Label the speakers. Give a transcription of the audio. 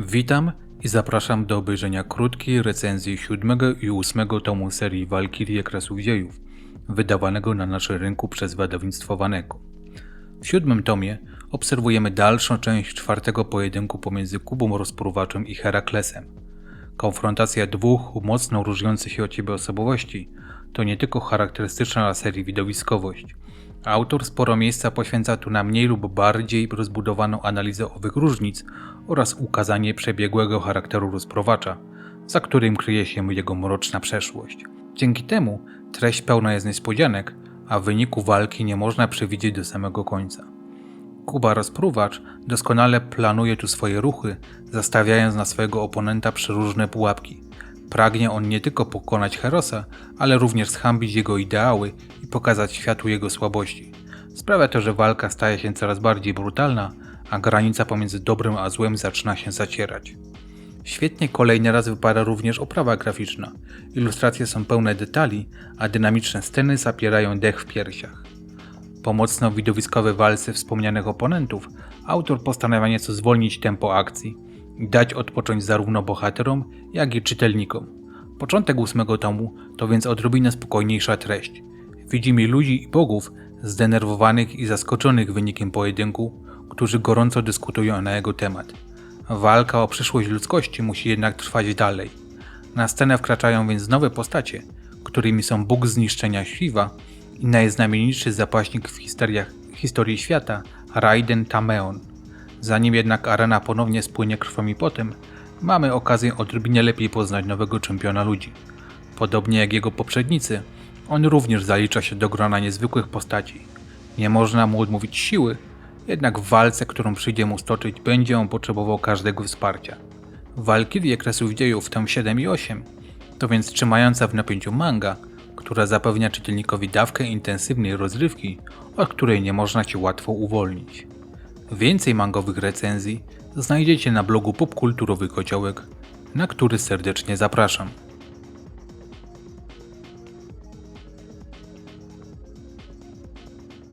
Speaker 1: Witam i zapraszam do obejrzenia krótkiej recenzji siódmego i ósmego tomu serii Walkirie Kresów Dziejów, wydawanego na naszym rynku przez wydawnictwo Waneco. W siódmym tomie obserwujemy dalszą część czwartego pojedynku pomiędzy Kubą Rozpruwaczem i Heraklesem. Konfrontacja dwóch mocno różniących się od siebie osobowości to nie tylko charakterystyczna dla serii widowiskowość. Autor sporo miejsca poświęca tu na mniej lub bardziej rozbudowaną analizę owych różnic oraz ukazanie przebiegłego charakteru rozprowacza, za którym kryje się jego mroczna przeszłość. Dzięki temu treść pełna jest niespodzianek, a wyniku walki nie można przewidzieć do samego końca. Kuba rozpruwacz doskonale planuje tu swoje ruchy, zastawiając na swojego oponenta przeróżne pułapki. Pragnie on nie tylko pokonać Herosa, ale również zhambić jego ideały i pokazać światu jego słabości. Sprawia to, że walka staje się coraz bardziej brutalna, a granica pomiędzy dobrem a złem zaczyna się zacierać. Świetnie kolejny raz wypada również oprawa graficzna. Ilustracje są pełne detali, a dynamiczne sceny zapierają dech w piersiach. Po mocno widowiskowej walce wspomnianych oponentów, autor postanawia nieco zwolnić tempo akcji i dać odpocząć zarówno bohaterom, jak i czytelnikom. Początek ósmego tomu to więc odrobinę spokojniejsza treść. Widzimy ludzi i bogów zdenerwowanych i zaskoczonych wynikiem pojedynku, którzy gorąco dyskutują na jego temat. Walka o przyszłość ludzkości musi jednak trwać dalej. Na scenę wkraczają więc nowe postacie, którymi są Bóg zniszczenia Shiva i najznamienitszy zapaśnik w historii świata Raiden Tameon. Zanim jednak arena ponownie spłynie krwią i potem, mamy okazję odrobinę lepiej poznać nowego czempiona ludzi. Podobnie jak jego poprzednicy, on również zalicza się do grona niezwykłych postaci. Nie można mu odmówić siły, jednak w walce, którą przyjdzie mu stoczyć, będzie on potrzebował każdego wsparcia. Walkirie Kresów Dziejów tom 7 i 8 to więc trzymająca w napięciu manga, która zapewnia czytelnikowi dawkę intensywnej rozrywki, od której nie można się łatwo uwolnić. Więcej mangowych recenzji znajdziecie na blogu Popkulturowy Kociołek, na który serdecznie zapraszam.